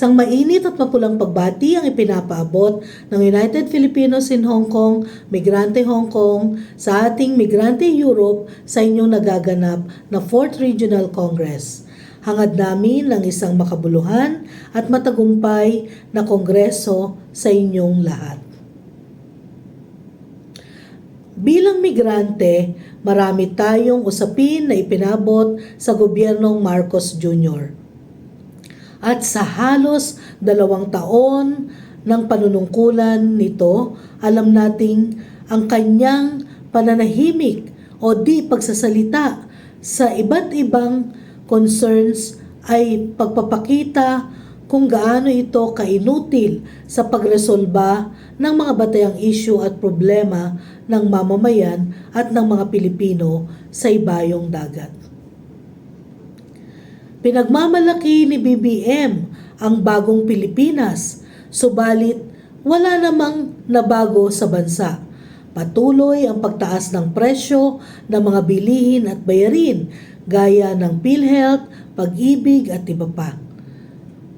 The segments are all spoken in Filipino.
Isang mainit at mapulang pagbati ang ipinapaabot ng United Filipinos in Hong Kong, Migrante Hong Kong, sa ating Migrante Europe sa inyong nagaganap na 4th Regional Congress. Hangad namin ng isang makabuluhan at matagumpay na kongreso sa inyong lahat. Bilang migrante, marami tayong usapin na ipinabot sa gobyernong Marcos Jr. At sa halos dalawang taon ng panunungkulan nito, alam nating ang kanyang pananahimik o di pagsasalita sa iba't ibang concerns ay pagpapakita kung gaano ito kainutil sa pagresolba ng mga batayang issue at problema ng mamamayan at ng mga Pilipino sa ibayong dagat. Pinagmamalaki ni BBM ang bagong Pilipinas, subalit wala namang nabago sa bansa. Patuloy ang pagtaas ng presyo ng mga bilihin at bayarin gaya ng PhilHealth, pag-ibig at iba pa.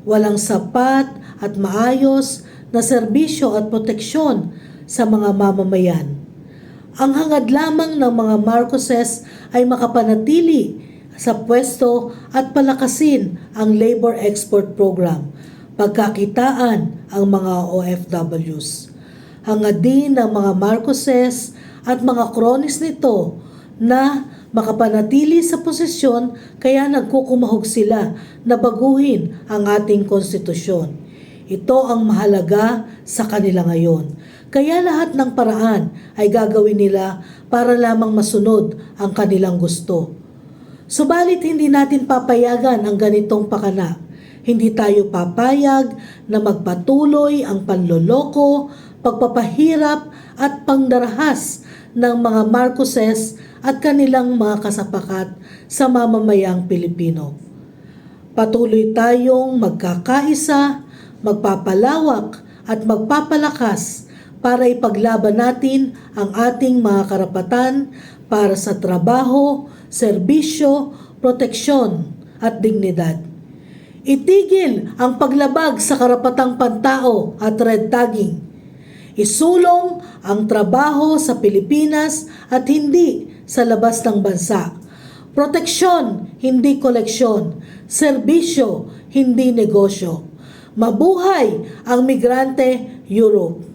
Walang sapat at maayos na serbisyo at proteksyon sa mga mamamayan. Ang hangad lamang ng mga Marcoses ay makapanatili sa pwesto at palakasin ang Labor Export Program, pagkakitaan ang mga OFWs. Hangad din ng mga Marcoses at mga kronis nito na makapanatili sa posisyon kaya nagkukumahog sila na baguhin ang ating konstitusyon. Ito ang mahalaga sa kanila ngayon. Kaya lahat ng paraan ay gagawin nila para lamang masunod ang kanilang gusto. Subalit hindi natin papayagan ang ganitong pakana. Hindi tayo papayag na magpatuloy ang panloloko, pagpapahirap at pangdarahas ng mga Marcoses at kanilang mga kasapakat sa mamamayang Pilipino. Patuloy tayong magkakaisa, magpapalawak at magpapalakas para ipaglaban natin ang ating mga karapatan para sa trabaho, serbisyo, proteksyon at dignidad. Itigil ang paglabag sa karapatang pantao at red tagging. Isulong ang trabaho sa Pilipinas at hindi sa labas ng bansa. Proteksyon, hindi koleksyon. Serbisyo, hindi negosyo. Mabuhay ang migrante Europe.